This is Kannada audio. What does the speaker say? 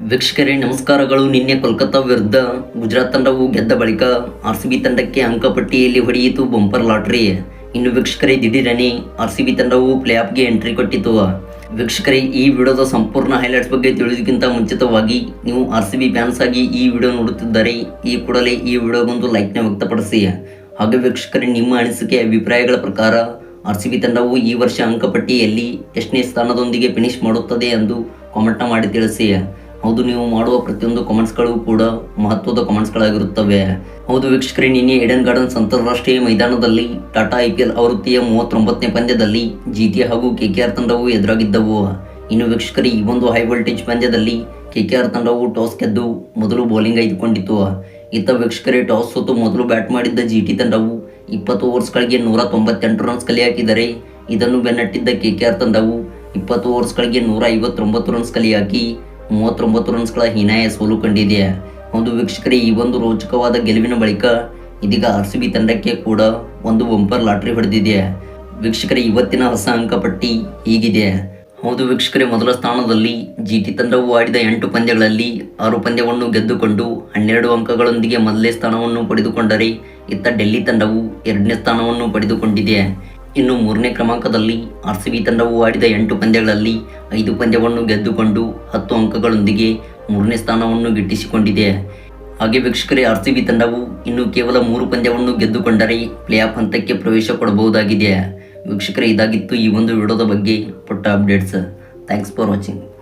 ವೀಕ್ಷಕರೇ, ನಮಸ್ಕಾರಗಳು. ನಿನ್ನೆ ಕೋಲ್ಕತ್ತಾ ವಿರುದ್ಧ ಗುಜರಾತ್ ತಂಡವು ಗೆದ್ದ ಬಳಿಕ ಆರ್ ಸಿ ಬಿ ತಂಡಕ್ಕೆ ಅಂಕಪಟ್ಟಿಯಲ್ಲಿ ಹೊಡೆಯಿತು ಬಂಪರ್ ಲಾಟ್ರಿ. ಇನ್ನು ವೀಕ್ಷಕರೇ, ದಿಢೀರನೆ ಆರ್ ಸಿ ಬಿ ತಂಡವು ಪ್ಲೇ ಆಫ್ಗೆ ಎಂಟ್ರಿ ಕೊಟ್ಟಿತು. ವೀಕ್ಷಕರೇ, ಈ ವಿಡಿಯೋದ ಸಂಪೂರ್ಣ ಹೈಲೈಟ್ಸ್ ಬಗ್ಗೆ ತಿಳಿಯೋದಕ್ಕಿಂತ ಮುಂಚಿತವಾಗಿ ನೀವು ಆರ್ ಸಿ ಬಿ ಫ್ಯಾನ್ಸ್ ಆಗಿ ಈ ವಿಡಿಯೋ ನೋಡುತ್ತಿದ್ದರೆ ಈ ಕೂಡಲೇ ಈ ವಿಡಿಯೋಗೊಂದು ಲೈಕ್ನ ವ್ಯಕ್ತಪಡಿಸಿ. ಹಾಗೆ ವೀಕ್ಷಕರೇ, ನಿಮ್ಮ ಅನಿಸಿಕೆ, ಅಭಿಪ್ರಾಯಗಳ ಪ್ರಕಾರ ಆರ್ ಸಿ ಬಿ ತಂಡವು ಈ ವರ್ಷ ಅಂಕಪಟ್ಟಿಯಲ್ಲಿ ಎಷ್ಟನೇ ಸ್ಥಾನದೊಂದಿಗೆ ಫಿನಿಶ್ ಮಾಡುತ್ತದೆ ಎಂದು ಕಾಮೆಂಟ್ನ ಮಾಡಿ ತಿಳಿಸಿ. ಹೌದು, ನೀವು ಮಾಡುವ ಪ್ರತಿಯೊಂದು ಕಾಮೆಂಟ್ಸ್ಗಳು ಕೂಡ ಮಹತ್ವದ ಕಾಮೆಂಟ್ಸ್ಗಳಾಗಿರುತ್ತವೆ ಹೌದು ವೀಕ್ಷಕರೇ, ನಿನ್ನೆ ಏಡನ್ ಗಾರ್ಡನ್ಸ್ ಅಂತಾರಾಷ್ಟ್ರೀಯ ಮೈದಾನದಲ್ಲಿ ಟಾಟಾ ಐ ಪಿ ಎಲ್ ಆವೃತ್ತಿಯ ಮೂವತ್ತೊಂಬತ್ತನೇ ಪಂದ್ಯದಲ್ಲಿ ಜಿಟಿ ಹಾಗೂ ಕೆಕೆಆರ್ ತಂಡವು ಎದುರಾಗಿದ್ದವು. ಇನ್ನು ವೀಕ್ಷಕರೇ, ಈ ಒಂದು ಹೈ ವೋಲ್ಟೇಜ್ ಪಂದ್ಯದಲ್ಲಿ ಕೆಕೆಆರ್ ತಂಡವು ಟಾಸ್ ಗೆದ್ದು ಮೊದಲು ಬೌಲಿಂಗ್ ಆಯ್ದುಕೊಂಡಿತು ಇತ್ತ ವೀಕ್ಷಕರೇ ಟಾಸ್ ಸೋತು ಮೊದಲು ಬ್ಯಾಟ್ ಮಾಡಿದ್ದ ಜಿಟಿ ತಂಡವು ಇಪ್ಪತ್ತು ಓವರ್ಸ್ಗಳಿಗೆ ನೂರ ತೊಂಬತ್ತೆಂಟು ರನ್ಸ್ ಕಲೆ ಹಾಕಿದರೆ ಇದನ್ನು ಬೆನ್ನಟ್ಟಿದ್ದ ಕೆಕೆಆರ್ ತಂಡವು ಇಪ್ಪತ್ತು ಓವರ್ಸ್ಗಳಿಗೆ ನೂರ ಐವತ್ತೊಂಬತ್ತು ರನ್ಸ್ ಕಲೆ ಹಾಕಿ ಮೂವತ್ತೊಂಬತ್ತು ರನ್ಸ್ಗಳ ಹೀನಾಯ ಸೋಲು ಕಂಡಿದೆ ಒಂದು ವೀಕ್ಷಕರೇ, ಈ ಒಂದು ರೋಚಕವಾದ ಗೆಲುವಿನ ಬಳಿಕ ಇದೀಗ ಆರ್ ಸಿ ಬಿ ತಂಡಕ್ಕೆ ಕೂಡ ಒಂದು ಬಂಪರ್ ಲಾಟ್ರಿ ಹೊಡೆದಿದೆ ವೀಕ್ಷಕರ, ಇವತ್ತಿನ ಹೊಸ ಅಂಕಪಟ್ಟಿ ಹೀಗಿದೆ ಹೌದು ವೀಕ್ಷಕರೇ, ಮೊದಲ ಸ್ಥಾನದಲ್ಲಿ ಜಿಟಿ ತಂಡವು ಆಡಿದ ಎಂಟು ಪಂದ್ಯಗಳಲ್ಲಿ ಆರು ಪಂದ್ಯವನ್ನು ಗೆದ್ದುಕೊಂಡು ಹನ್ನೆರಡು ಅಂಕಗಳೊಂದಿಗೆ ಮೊದಲನೇ ಸ್ಥಾನವನ್ನು ಪಡೆದುಕೊಂಡರೆ ಇತ್ತ ಡೆಲ್ಲಿ ತಂಡವು ಎರಡನೇ ಸ್ಥಾನವನ್ನು ಪಡೆದುಕೊಂಡಿದೆ. ಇನ್ನು ಮೂರನೇ ಕ್ರಮಾಂಕದಲ್ಲಿ ಆರ್ ಸಿ ಬಿ ತಂಡವು ಆಡಿದ ಎಂಟು ಪಂದ್ಯಗಳಲ್ಲಿ ಐದು ಪಂದ್ಯವನ್ನು ಗೆದ್ದುಕೊಂಡು ಹತ್ತು ಅಂಕಗಳೊಂದಿಗೆ ಮೂರನೇ ಸ್ಥಾನವನ್ನು ಗಿಟ್ಟಿಸಿಕೊಂಡಿದೆ. ಹಾಗೆ ವೀಕ್ಷಕರೇ, ಆರ್ ಸಿ ಬಿ ತಂಡವು ಇನ್ನು ಕೇವಲ ಮೂರು ಪಂದ್ಯವನ್ನು ಗೆದ್ದುಕೊಂಡರೆ ಪ್ಲೇ ಆಫ್ ಹಂತಕ್ಕೆ ಪ್ರವೇಶ ಕೊಡಬಹುದಾಗಿದೆ. ವೀಕ್ಷಕರೇ, ಇದಾಗಿತ್ತು ಈ ಒಂದು ವಿಡಿಯೋದ ಬಗ್ಗೆ ಪುಟ್ಟ ಅಪ್ಡೇಟ್ಸ್. Thanks for watching.